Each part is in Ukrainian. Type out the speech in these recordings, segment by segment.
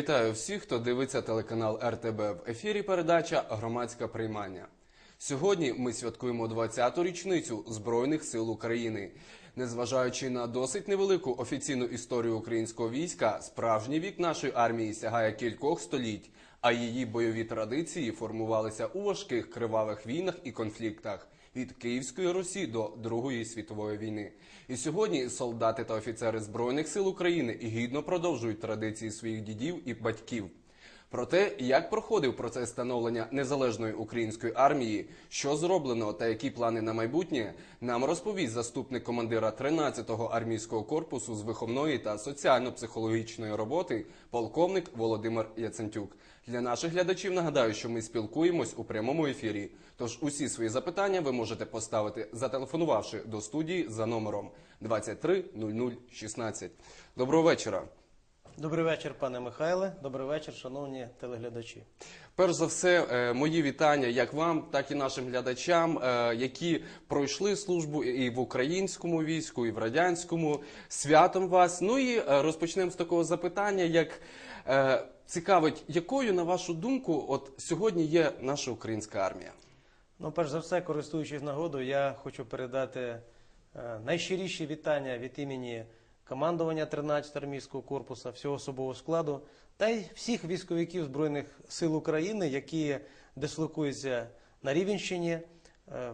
Вітаю всіх, хто дивиться телеканал РТБ в ефірі. Передача Громадська приймання. Сьогодні ми святкуємо 20-ту річницю Збройних сил України. Незважаючи на досить невелику офіційну історію українського війська, справжній вік нашої армії сягає кількох століть, а її бойові традиції формувалися у важких кривавих війнах і конфліктах від Київської Русі до Другої світової війни. І сьогодні солдати та офіцери Збройних сил України гідно продовжують традиції своїх дідів і батьків. Про те, як проходив процес становлення незалежної української армії, що зроблено та які плани на майбутнє, нам розповість заступник командира 13-го армійського корпусу з виховної та соціально-психологічної роботи, полковник Володимир Яцентюк. Для наших глядачів нагадаю, що ми спілкуємось у прямому ефірі. Тож усі свої запитання ви можете поставити, зателефонувавши до студії за номером 23 00 16. Доброго вечора. Добрий вечір, пане Михайле. Добрий вечір, шановні телеглядачі. Перш за все, е, мої вітання як вам, так і нашим глядачам, е, які пройшли службу і в українському війську, і в радянському. Святом вас. Ну і е, розпочнемо з такого запитання, як цікавить, якою, на вашу думку, от сьогодні є наша українська армія? Ну, перш за все, користуючись нагодою, я хочу передати найщиріші вітання від імені командування 13 армійського корпусу, всього особового складу та й всіх військовиків Збройних сил України, які дислокуються на Рівенщині. Е,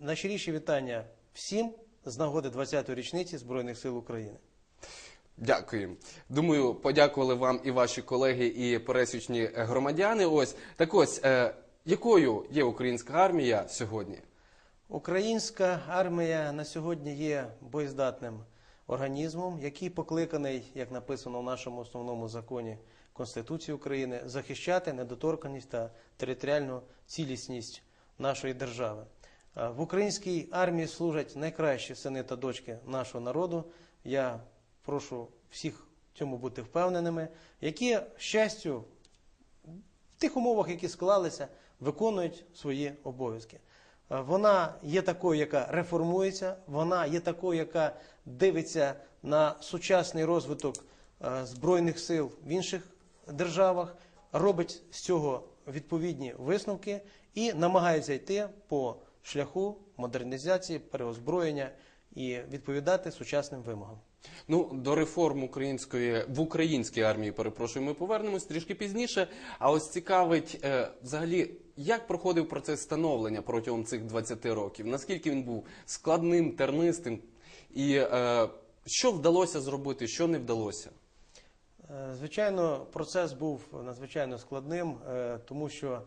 Найщиріші вітання всім з нагоди 20-ї річниці Збройних сил України. Дякую. Думаю, подякували вам і ваші колеги, і пересічні громадяни. Ось так ось, е, якою є українська армія сьогодні? Українська армія на сьогодні є боєздатним організмом, який покликаний, як написано в нашому основному законі Конституції України, захищати недоторканність та територіальну цілісність нашої держави. В українській армії служать найкращі сини та дочки нашого народу. Я прошу всіх цьому бути впевненими, які щастю в тих умовах, які склалися, виконують свої обов'язки. Е, Вона є такою, яка реформується, вона є такою, яка дивиться на сучасний розвиток е, збройних сил в інших державах, робить з цього відповідні висновки і намагається йти по шляху модернізації, переозброєння і відповідати сучасним вимогам. Ну, до реформ української в українській армії, перепрошую, ми повернемось трішки пізніше. А ось цікавить е, взагалі, як проходив процес становлення протягом цих 20 років? Наскільки він був складним, тернистим, і е, що вдалося зробити, що не вдалося? Е, Звичайно, процес був надзвичайно складним, е, тому що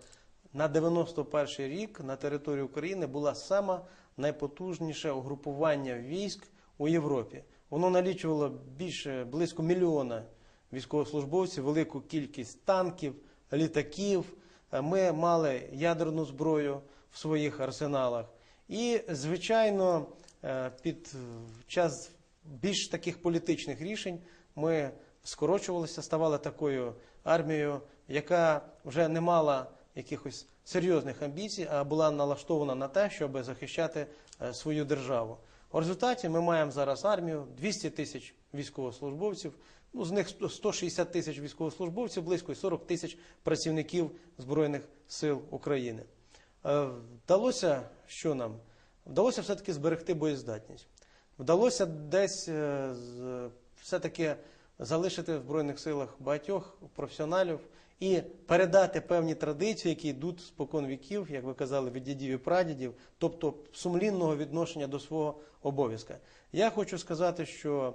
на 91 рік на території України була сама найпотужніше угрупування військ у Європі. Воно налічувало більше близько мільйона військовослужбовців, велику кількість танків, літаків. Е, Ми мали ядерну зброю в своїх арсеналах. І, звичайно, е, під час більш таких політичних рішень ми скорочувалися, ставали такою армією, яка вже не мала якихось серйозних амбіцій, а була налаштована на те, щоб захищати е, свою державу. У результаті ми маємо зараз армію 200 тисяч військовослужбовців, ну з них 160 тисяч військовослужбовців, близько 40 тисяч працівників Збройних сил України. Е, Вдалося що нам? Вдалося все-таки зберегти боєздатність. Вдалося десь е, все-таки залишити в Збройних силах багатьох професіоналів і передати певні традиції, які йдуть спокон віків, як ви казали, від дідів і прадідів, тобто сумлінного відношення до свого обов'язка. Я хочу сказати, що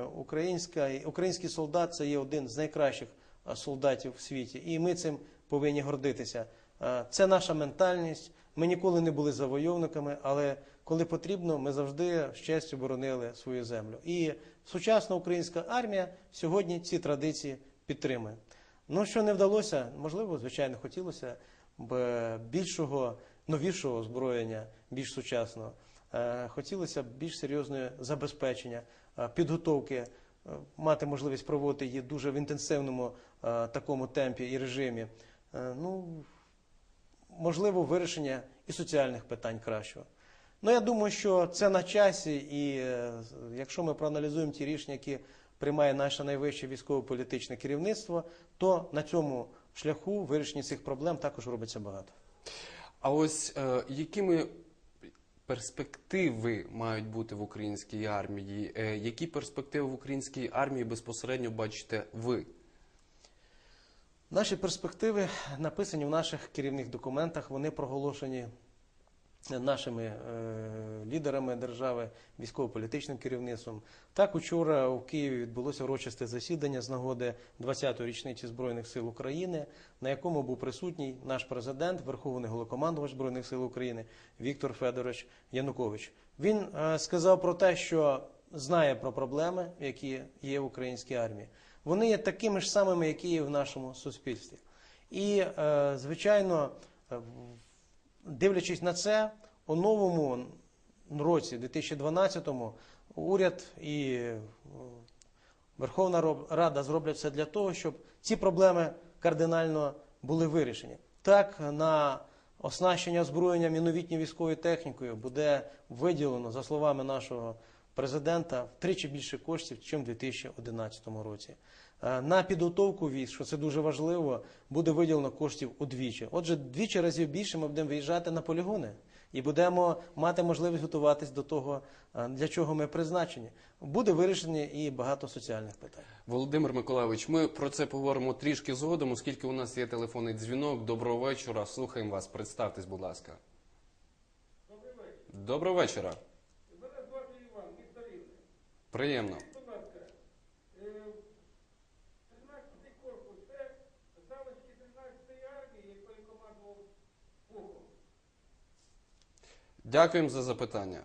українська, український солдат це є один з найкращих е, солдатів в світі, і ми цим повинні гордитися. Е, Це наша ментальність. Ми ніколи не були завойовниками, але коли потрібно, ми завжди з честю боронили свою землю. І сучасна українська армія сьогодні ці традиції підтримує. Ну, що не вдалося, можливо, звичайно, хотілося б більшого, новішого озброєння, більш сучасного. Е, Хотілося б більш серйозного забезпечення, е, підготовки, е, мати можливість проводити її дуже в інтенсивному такому темпі і режимі. Ну, можливо, вирішення і соціальних питань кращого. Ну, я думаю, що це на часі, і якщо ми проаналізуємо ті рішення, які приймає наше найвище військово-політичне керівництво, то на цьому шляху вирішення цих проблем також робиться багато. А ось е, якими перспективи мають бути в українській армії? Е, які перспективи в українській армії безпосередньо бачите ви? Наші перспективи написані в наших керівних документах. Вони проголошені нашими е, лідерами держави, військово-політичним керівництвом. Так, учора у Києві відбулося урочисте засідання з нагоди 20-ї річниці Збройних сил України, на якому був присутній наш президент, Верховний Голокомандувач Збройних сил України Віктор Федорович Янукович. Він е, сказав про те, що знає про проблеми, які є в українській армії. Вони є такими ж самими, які є в нашому суспільстві. І, е, звичайно, е, дивлячись на це, у новому році, 2012-му, уряд і е, Верховна Рада зроблять все для того, щоб ці проблеми кардинально були вирішені. Так, на оснащення озброєнням і новітньою військовою технікою буде виділено, за словами нашого президента, втричі більше коштів, ніж у 2011 році. Е, На підготовку військ, що це дуже важливо, буде виділено коштів удвічі. Отже, двічі разів більше ми будемо виїжджати на полігони і будемо мати можливість готуватись до того, е, для чого ми призначені. Буде вирішені і багато соціальних питань. Володимир Миколайович, ми про це поговоримо трішки згодом, оскільки у нас є телефонний дзвінок. Доброго вечора. Слухаємо вас. Представтесь, будь ласка. Доброго вечора. Мене звати Іван, місто Рівне. Приємно. Будь ласка, е, 13-й корпус це залишки 13-ї армії, якою командував Пухов. Дякуємо за запитання.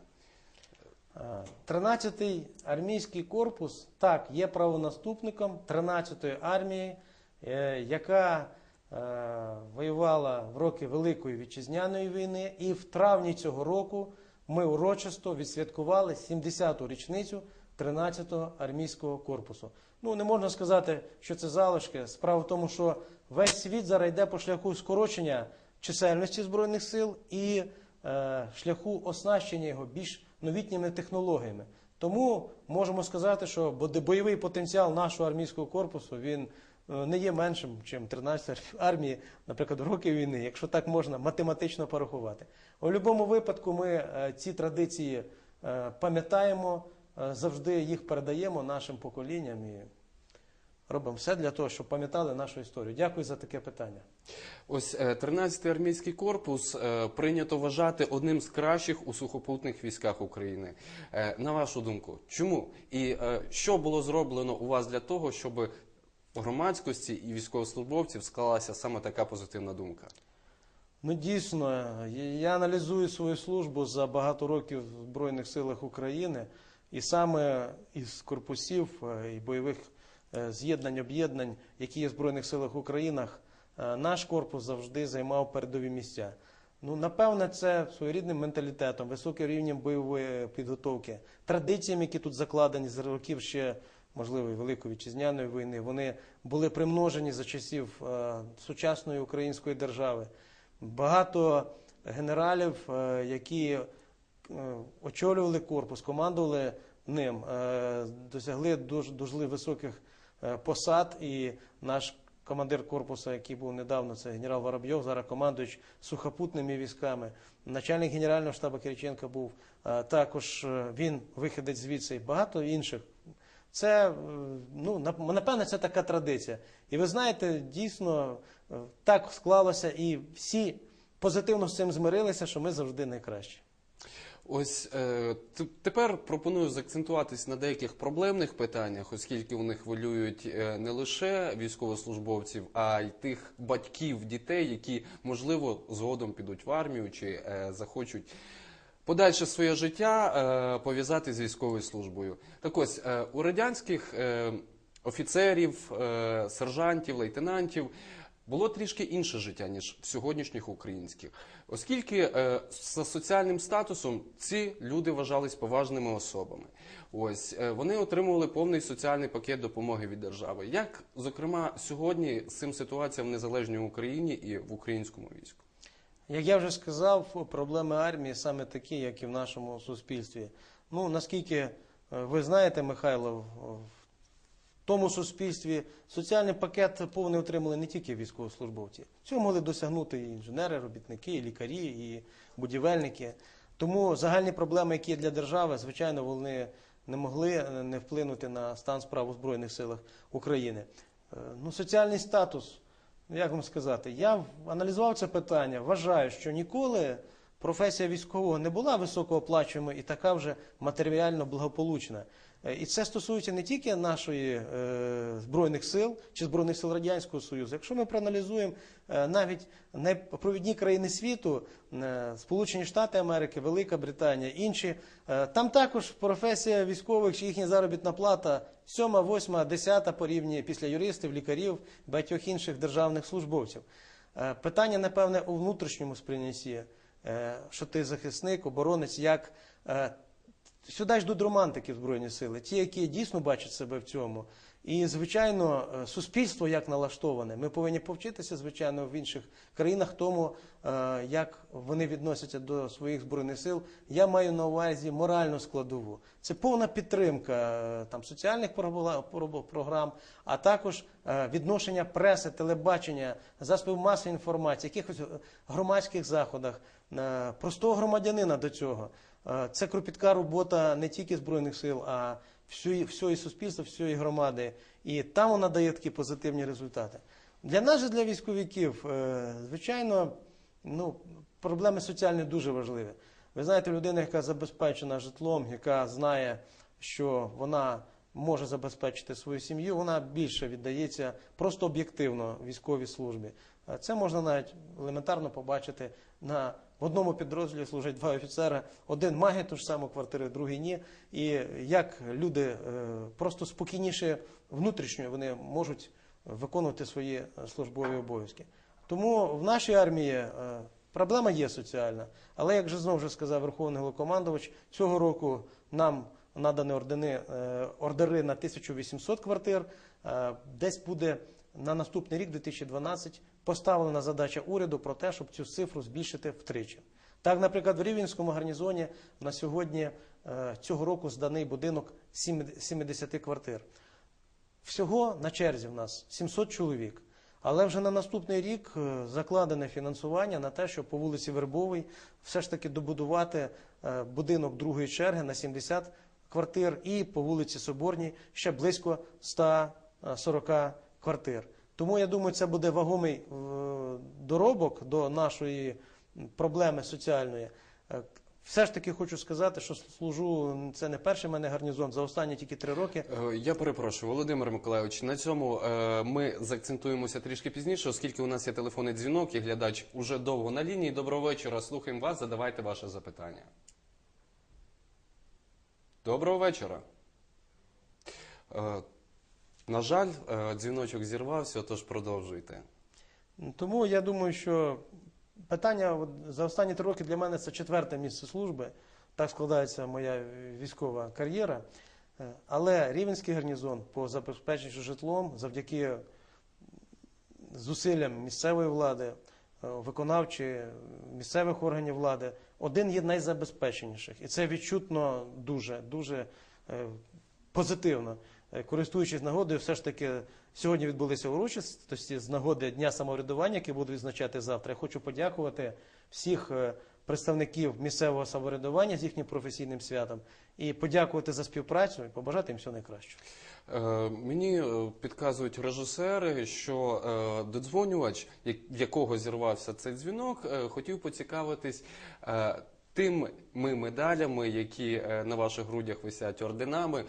Е, 13-й армійський корпус так є правонаступником 13-ї армії, е, яка е, воювала в роки Великої вітчизняної війни, і в травні цього року ми урочисто відсвяткували 70-ту річницю 13-го армійського корпусу. Ну не можна сказати, що це залишки. Справа в тому, що весь світ зараз йде по шляху скорочення чисельності збройних сил і е, шляху оснащення його більш новітніми технологіями. Тому можемо сказати, що бойовий потенціал нашого армійського корпусу він е, не є меншим, ніж 13 армії, наприклад, роки війни, якщо так можна математично порахувати. У будь-якому випадку ми е, ці традиції е, пам'ятаємо, е, завжди їх передаємо нашим поколінням і робимо все для того, щоб пам'ятали нашу історію. Дякую за таке питання. Ось е, 13-й армійський корпус е, прийнято вважати одним з кращих у сухопутних військах України. Е, На вашу думку, чому і е, що було зроблено у вас для того, щоб громадськості і військовослужбовців склалася саме така позитивна думка? Ну дійсно, я аналізую свою службу за багато років в Збройних силах України, і саме із корпусів е, і бойових е, з'єднань, об'єднань, які є в Збройних силах України, е, наш корпус завжди займав передові місця. Ну, напевне, це своєрідним менталітетом, високим рівнем бойової підготовки, традиціями, які тут закладені з років ще, можливо, Великої вітчизняної війни. Вони були примножені за часів е, сучасної української держави. Багато генералів, е, які е, очолювали корпус, командували ним, е, досягли дуже, дуже високих е, посад. І наш командир корпусу, який був недавно, це генерал Воробйов, зараз командуючий сухопутними військами. Начальник генерального штабу Кириченка був е, також він виходить звідси і багато інших. Це, ну, нап- напевне, це така традиція. І ви знаєте, дійсно так склалося, і всі позитивно з цим змирилися, що ми завжди найкращі. Ось е, тепер пропоную заакцентуватись на деяких проблемних питаннях, оскільки вони хвилюють е, не лише військовослужбовців, а й тих батьків дітей, які можливо згодом підуть в армію чи е, захочуть подальше своє життя е, пов'язати з військовою службою. Так ось е, у радянських е, офіцерів, е, сержантів, лейтенантів. Було трішки інше життя, ніж в сьогоднішніх українських, оскільки е, за соціальним статусом ці люди вважались поважними особами. Ось е, вони отримували повний соціальний пакет допомоги від держави. Як, зокрема, сьогодні з цим ситуація в незалежній Україні і в українському війську? Як я вже сказав, проблеми армії саме такі, як і в нашому суспільстві. Ну, наскільки е, ви знаєте, Михайло, в- тому суспільстві. Соціальний пакет повний отримали не тільки військовослужбовці. Цього могли досягнути і інженери, робітники, і лікарі, і будівельники. Тому загальні проблеми, які є для держави, звичайно, вони не могли е, не вплинути на стан справ у Збройних силах України. Е, Ну, соціальний статус, ну, як вам сказати, я аналізував це питання, вважаю, що ніколи професія військового не була високооплачуємою і така вже матеріально благополучна. Е, І це стосується не тільки нашої е, збройних сил чи збройних сил радянського союзу. Якщо ми проаналізуємо е, навіть найпровідні країни світу, Сполучені Штати Америки, Велика Британія, інші, там також професія військових чи їхня заробітна плата сьома, восьма, десята по після юристів, лікарів, багатьох інших державних службовців. Питання, напевне, у внутрішньому сприйнятті, що ти захисник, оборонець, як е, Сюди йдуть романтики Збройні сили, ті, які дійсно бачать себе в цьому. І, звичайно, е, суспільство як налаштоване. Ми повинні повчитися, звичайно, в інших країнах тому, е, як вони відносяться до своїх збройних сил. Я маю на увазі моральну складову. Це повна підтримка е, там соціальних програм, а також відношення преси, телебачення, засобів масової інформації, якихось громадських заходах, простого громадянина до цього. Це кропітка робота не тільки Збройних сил, а всієї, всієї суспільства, всієї громади. І там вона дає такі позитивні результати. Для нас, же, для військовиків, е, звичайно, ну, проблеми соціальні дуже важливі. Ви знаєте, людина, яка забезпечена житлом, яка знає, що вона може забезпечити свою сім'ю, вона більше віддається просто об'єктивно військовій службі. Е, Це можна навіть елементарно побачити на в одному підрозділі служать два офіцери. Один має ту ж саму квартиру, другий ні. І як люди е, просто спокійніше внутрішньо вони можуть виконувати свої службові обов'язки. Тому в нашій армії е, проблема є соціальна. Але як же знову сказав Верховний Головкомандувач, цього року нам надані ордени, е, ордери на 1800 квартир. Десь буде на наступний рік, 2012, поставлена задача уряду про те, щоб цю цифру збільшити втричі. Так, наприклад, в Рівненському гарнізоні на сьогодні е, цього року зданий будинок 70 квартир. Всього на черзі в нас 700 чоловік. Але вже на наступний рік е, закладене фінансування на те, щоб по вулиці Вербовій все ж таки добудувати е, будинок другої черги на 70 квартир і по вулиці Соборній ще близько 140 квартир. Тому я думаю, це буде вагомий е, доробок до нашої проблеми соціальної. Е, Все ж таки хочу сказати, що служу це не перший мене гарнізон за останні тільки три роки. Е, Я перепрошую, Володимир Миколайович. На цьому ми заакцентуємося трішки пізніше, оскільки у нас є телефонний дзвінок, і глядач уже довго на лінії. Доброго вечора. Слухаємо вас. Задавайте ваше запитання. Доброго вечора. На жаль, е, дзвіночок зірвався, тож продовжуйте. Тому я думаю, що питання за останні три роки для мене це четверте місце служби. Так складається моя військова кар'єра. Е, Але Рівенський гарнізон по забезпеченню житлом завдяки зусиллям місцевої влади, е, виконавчої місцевих органів влади, один є найзабезпеченіших. І це відчутно дуже, дуже позитивно. Е, Користуючись нагодою, все ж таки сьогодні відбулися урочистості з нагоди Дня самоврядування, який буду відзначати завтра. Я хочу подякувати всіх е, представників місцевого самоврядування з їхнім професійним святом і подякувати за співпрацю і побажати їм всього найкращого. Е, Мені е, підказують режисери, що е, додзвонювач, в якого зірвався цей дзвінок, е, хотів поцікавитись е, тими медалями, які е, на ваших грудях висять орденами.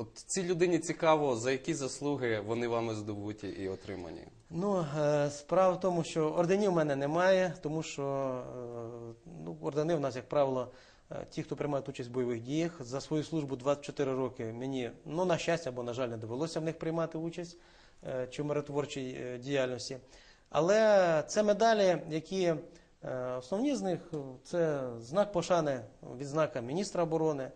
От цій людині цікаво, за які заслуги вони вами здобуті і отримані. Ну, е, справа в тому, що орденів в мене немає, тому що е, ну, ордени в нас, як правило, е, ті, хто приймають участь в бойових діях. За свою службу 24 роки мені, ну, на щастя або, на жаль, не довелося в них приймати участь чи в миротворчій діяльності. Але це медалі, які основні з них це знак пошани, відзнака міністра оборони.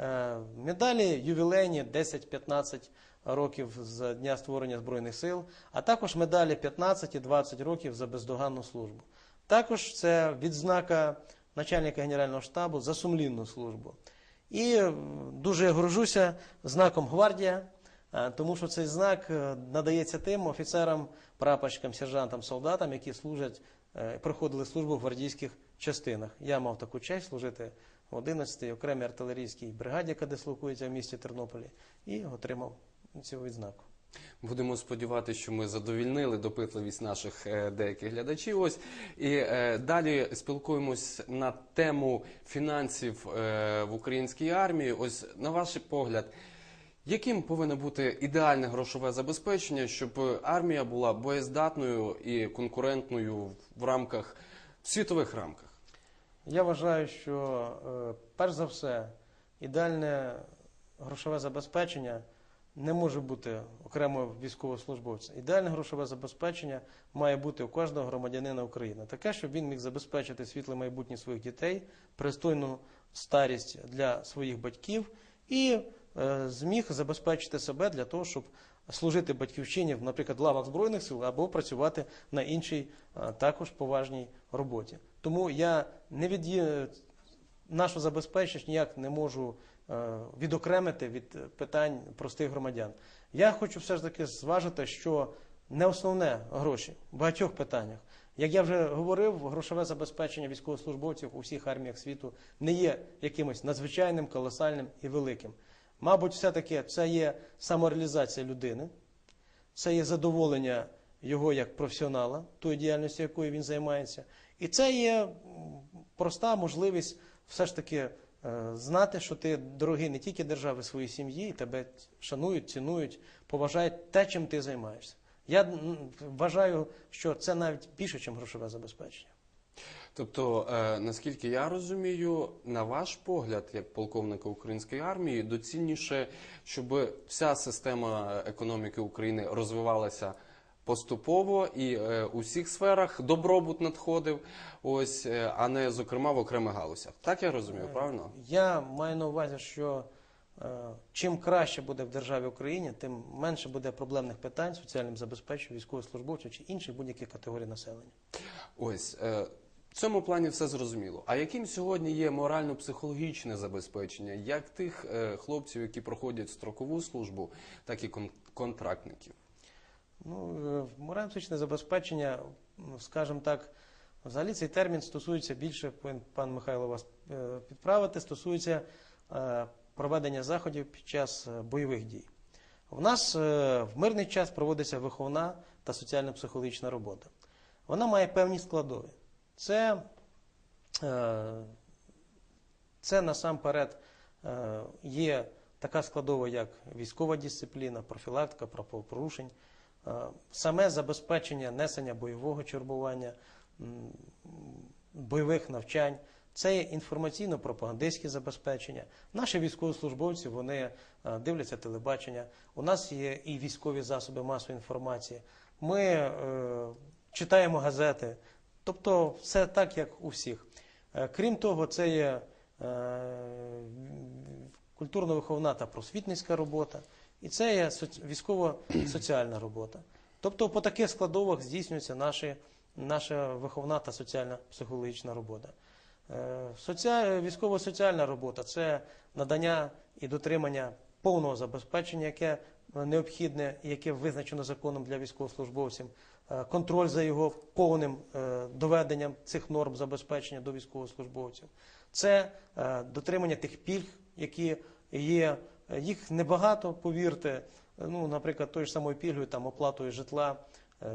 Е, Медалі ювілейні 10-15 років з дня створення Збройних сил, а також медалі 15 і 20 років за бездоганну службу. Також це відзнака начальника Генерального штабу за сумлінну службу. І е, дуже горжуся знаком гвардія. Е, Тому що цей знак надається тим офіцерам, прапорщикам, сержантам, солдатам, які служать, проходили службу в гвардійських частинах. Я мав таку честь служити в 11-й окремій артилерійській бригаді, яка дислокується в місті Тернополі, і отримав цю відзнаку. Будемо сподіватися, що ми задовільнили допитливість наших е, деяких глядачів. Ось і е, далі спілкуємось на тему фінансів е, в українській армії. Ось на ваш погляд, яким повинно бути ідеальне грошове забезпечення, щоб армія була боєздатною і конкурентною в рамках в світових рамках? Я вважаю, що е, перш за все ідеальне грошове забезпечення не може бути окремо військовослужбовця. Ідеальне грошове забезпечення має бути у кожного громадянина України. Таке, щоб він міг забезпечити світле майбутнє своїх дітей, пристойну старість для своїх батьків і е, зміг забезпечити себе для того, щоб служити батьківщині, в, наприклад, лавах Збройних сил або працювати на іншій е, також поважній роботі. Тому я не від нашу забезпечення ніяк не можу е, відокремити від е, питань простих громадян. Я хочу все ж таки зважити, що не основне гроші в багатьох питаннях. Як я вже говорив, грошове забезпечення військовослужбовців у всіх арміях світу не є якимось надзвичайним, колосальним і великим. Мабуть, все-таки це є самореалізація людини, це є задоволення його як професіонала, тої діяльності, якою він займається. І це є проста можливість все ж таки е, знати, що ти дорогий не тільки держави своїй сім'ї, тебе шанують, цінують, поважають те, чим ти займаєшся. Я вважаю, що це навіть більше, ніж грошове забезпечення. Тобто, е, наскільки я розумію, на ваш погляд, як полковника української армії, доцільніше, щоб вся система економіки України розвивалася поступово і е, у всіх сферах добробут надходив, ось, е, а не зокрема в окремих галузях. Так я розумію, правильно? Я маю на увазі, що е, чим краще буде в державі Україні, тим менше буде проблемних питань соціальним забезпеченням військовослужбовців чи інших будь-яких категорій населення. Ось е, в цьому плані все зрозуміло. А яким сьогодні є морально-психологічне забезпечення як тих е, хлопців, які проходять строкову службу, так і кон- контрактників? Ну, е, морально-психічне забезпечення, ну, скажімо так, взагалі цей термін стосується більше, пан Михайло вас е, підправити, стосується е, проведення заходів під час бойових дій. У нас в мирний час проводиться виховна та соціально-психологічна робота. Вона має певні складові. Це, це насамперед є така складова, як військова дисципліна, профілактика правопорушень, саме забезпечення несення бойового чергування, бойових навчань. Це є інформаційно-пропагандистське забезпечення. Наші військовослужбовці вони е, дивляться телебачення. У нас є і військові засоби масової інформації. Ми е, читаємо газети. Тобто, все так, як у всіх. Е, Крім того, це є е, культурно-виховна та просвітницька робота, і це є соц- військово-соціальна робота. Тобто, по таких складовах здійснюється наші, наша виховна та соціальна психологічна робота. Е, соціаль- Військово-соціальна робота це надання і дотримання повного забезпечення, яке необхідне яке визначено законом для військовослужбовців, е, контроль за його повним е, доведенням цих норм забезпечення до військовослужбовців. Це дотримання тих пільг, які є. Е, Їх небагато, повірте. Ну, наприклад, тою ж самою пільгою, там оплатою житла. Е,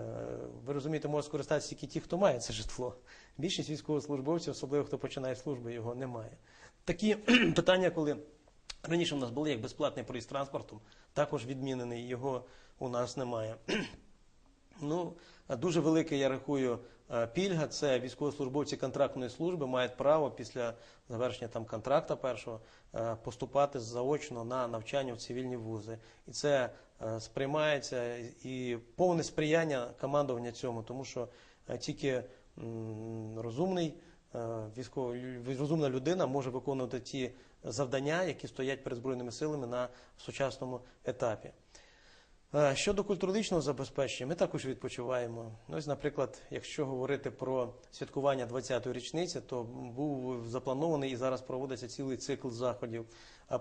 Ви розумієте, можуть скористатися тільки ті, хто має це житло. Більшість військовослужбовців, особливо хто починає службу, його немає. Такі питання, коли раніше в нас були як безплатний проїзд транспортом, також відмінений, його у нас немає. Ну, дуже велике, я рахую, е, пільга. Це військовослужбовці контрактної служби мають право після завершення там контракта першого е, поступати заочно на навчання в цивільні вузи. І це е, сприймається і повне сприяння командування цьому, тому що е, тільки розумний е, військово, розумна людина може виконувати ті завдання, які стоять перед збройними силами на сучасному етапі. Е, Щодо культурологічного забезпечення, ми також відпочиваємо. Ось, наприклад, якщо говорити про святкування 20-ї річниці, то був запланований і зараз проводиться цілий цикл заходів.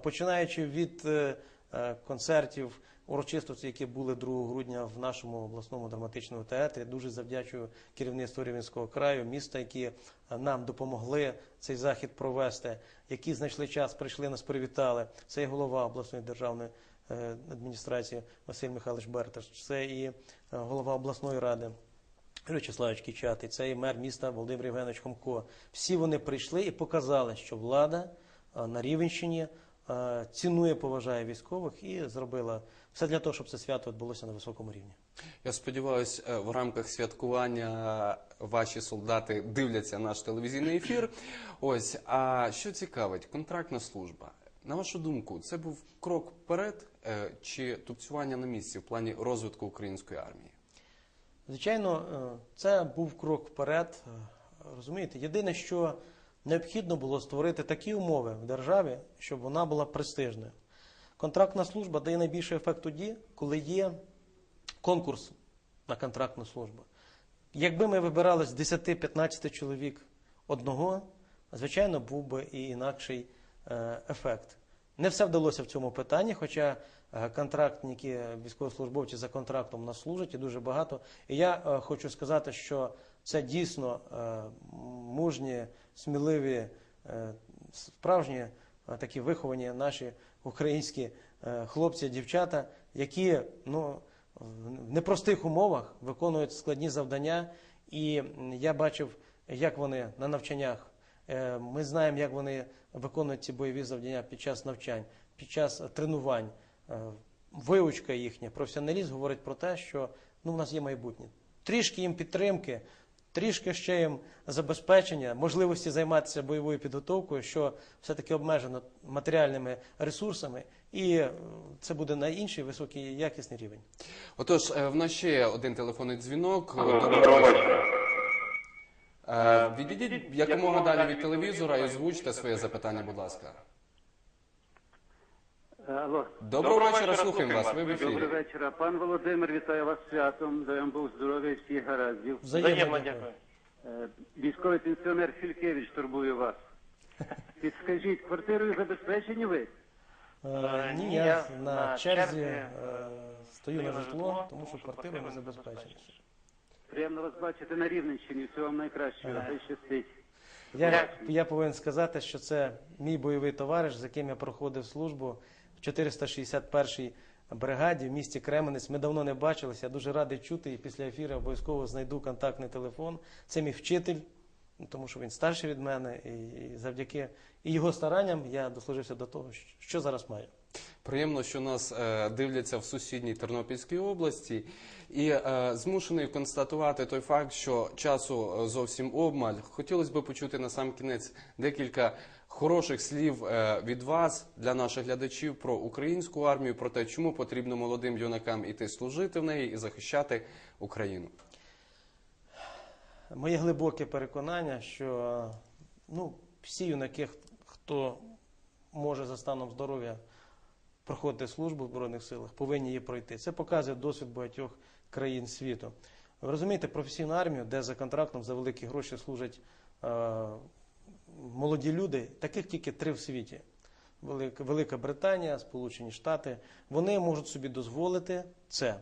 Починаючи від е, е, концертів урочистості, які були 2 грудня в нашому обласному драматичному театрі. Дуже завдячую керівництву Рівненського краю, міста, які нам допомогли цей захід провести, які знайшли час, прийшли нас привітали. Це і голова обласної державної адміністрації Василь Михайлович Берташ, це і е, голова обласної ради. Вячеславович Кічатий, це і мер міста Володимир Євгенович Хомко. Всі вони прийшли і показали, що влада на Рівенщині цінує, поважає військових і зробила все для того, щоб це свято відбулося на високому рівні. Я сподіваюся, в рамках святкування ваші солдати дивляться наш телевізійний ефір. Ось, а що цікавить, контрактна служба. На вашу думку, це був крок вперед е, чи тупцювання на місці в плані розвитку української армії? Звичайно, е, це був крок вперед. Е, Розумієте, єдине, що необхідно було створити такі умови в державі, щоб вона була престижною. Контрактна служба дає найбільший ефект тоді, коли є конкурс на контрактну службу. Якби ми вибирали з 10-15 чоловік одного, звичайно, був би і інакший ефект. Не все вдалося в цьому питанні, хоча е, контрактники, військовослужбовці за контрактом нас служать і дуже багато. І я е, хочу сказати, що це дійсно е, мужні, сміливі, е, справжні е, такі виховані наші українські е, хлопці, дівчата, які ну, в непростих умовах виконують складні завдання. І я бачив, як вони на навчаннях. Е, Ми знаємо, як вони виконують ці бойові завдання під час навчань, під час тренувань. Е, Вивучка їхня, професіоналізм говорить про те, що ну, в нас є майбутнє. Трішки їм підтримки, трішки ще їм забезпечення, можливості займатися бойовою підготовкою, що все-таки обмежено матеріальними ресурсами, і е, це буде на інший високий якісний рівень. Отож, е, в нас ще один телефонний дзвінок. Доброго вечора. Е, Відійдіть якомога далі від телевізора і озвучте своє запитання, будь ласка. Алло, Доброго вечора, слухаємо вас. Ви в доброго вечора. Пан Володимир, вітаю вас святом. Дай вам Бог здоров'я і всіх гараздів. Взаємно дякую. Е, Військовий пенсіонер Фількевич турбує вас. Підскажіть, квартирою забезпечені ви? Е, Ні, я на на черзі черзі, е, стою на житло, тому що квартира не забезпечена. Приємно вас бачити на Рівненщині. Всього вам найкращого. Ага. Хай щастить. Я, я повинен сказати, що це мій бойовий товариш, з яким я проходив службу в 461-й бригаді в місті Кременець. Ми давно не бачилися. Я дуже радий чути і після ефіру обов'язково знайду контактний телефон. Це мій вчитель, тому що він старший від мене, і, і завдяки і його старанням я дослужився до того, що зараз маю. Приємно, що нас е, дивляться в сусідній Тернопільській області, і е, змушений констатувати той факт, що часу е, зовсім обмаль. Хотілося б почути на сам кінець декілька хороших слів від вас для наших глядачів про українську армію, про те, чому потрібно молодим юнакам іти служити в неї і захищати Україну. Моє глибоке переконання, що ну, всі юнаки, хто може за станом здоров'я проходити службу в Збройних силах, повинні її пройти. Це показує досвід багатьох країн світу. Ви розумієте, професійну армію, де за контрактом за великі гроші служать е, молоді люди, таких тільки три в світі. Велика, Велика Британія, Сполучені Штати, вони можуть собі дозволити це.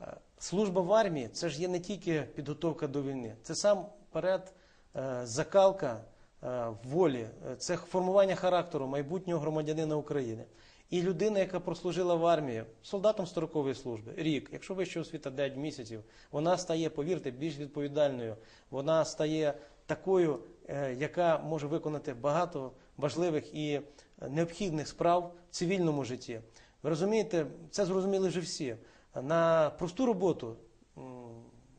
Е, Служба в армії це ж є не тільки підготовка до війни, це сам перед е, закалка е, волі, це формування характеру майбутнього громадянина України. І людина, яка прослужила в армії солдатом строкової служби, рік, якщо вища освіта 9 місяців, вона стає, повірте, більш відповідальною. Вона стає такою, е, яка може виконати багато важливих і необхідних справ в цивільному житті. Ви розумієте, це зрозуміли вже всі. На просту роботу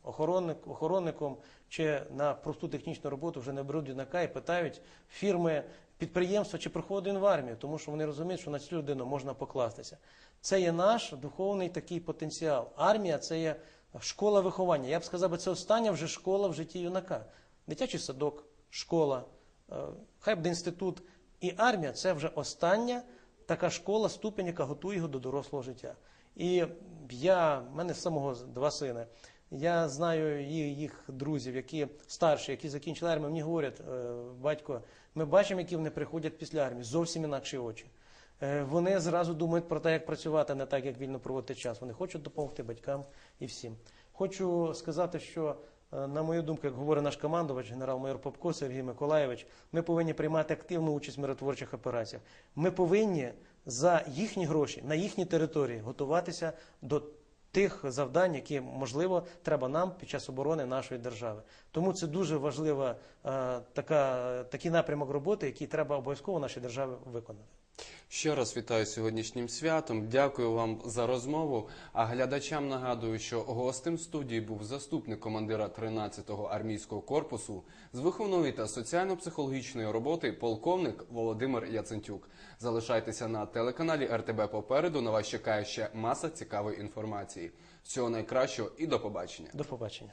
охоронник, охоронником чи на просту технічну роботу вже не беруть юнака і питають фірми, підприємства, чи проходить він в армію, тому що вони розуміють, що на цю людину можна покластися. Це є наш духовний такий потенціал. Армія це є школа виховання. Я б сказав, це остання вже школа в житті юнака. Дитячий садок, школа, е, хай буде інститут. І армія це вже остання така школа, ступень, яка готує його до дорослого життя. І я, в мене самого два сини. Я знаю їх, друзів, які старші, які закінчили армію, мені говорять, «Е, батько, ми бачимо, які вони приходять після армії, зовсім інакші очі. Е, Вони зразу думають про те, як працювати, не так, як вільно проводити час. Вони хочуть допомогти батькам і всім. Хочу сказати, що, е, на мою думку, як говорить наш командувач, генерал-майор Попко Сергій Миколаєвич, ми повинні приймати активну участь в миротворчих операціях. Ми повинні за їхні гроші на їхній території готуватися до тих завдань, які можливо треба нам під час оборони нашої держави. Тому це дуже важлива е, така, такий напрямок роботи, який треба обов'язково нашій державі виконати. Ще раз вітаю сьогоднішнім святом. Дякую вам за розмову. А глядачам нагадую, що гостем студії був заступник командира 13-го армійського корпусу з виховної та соціально-психологічної роботи полковник Володимир Яцентюк. Залишайтеся на телеканалі РТБ попереду. На вас чекає ще маса цікавої інформації. Всього найкращого і до побачення. До побачення.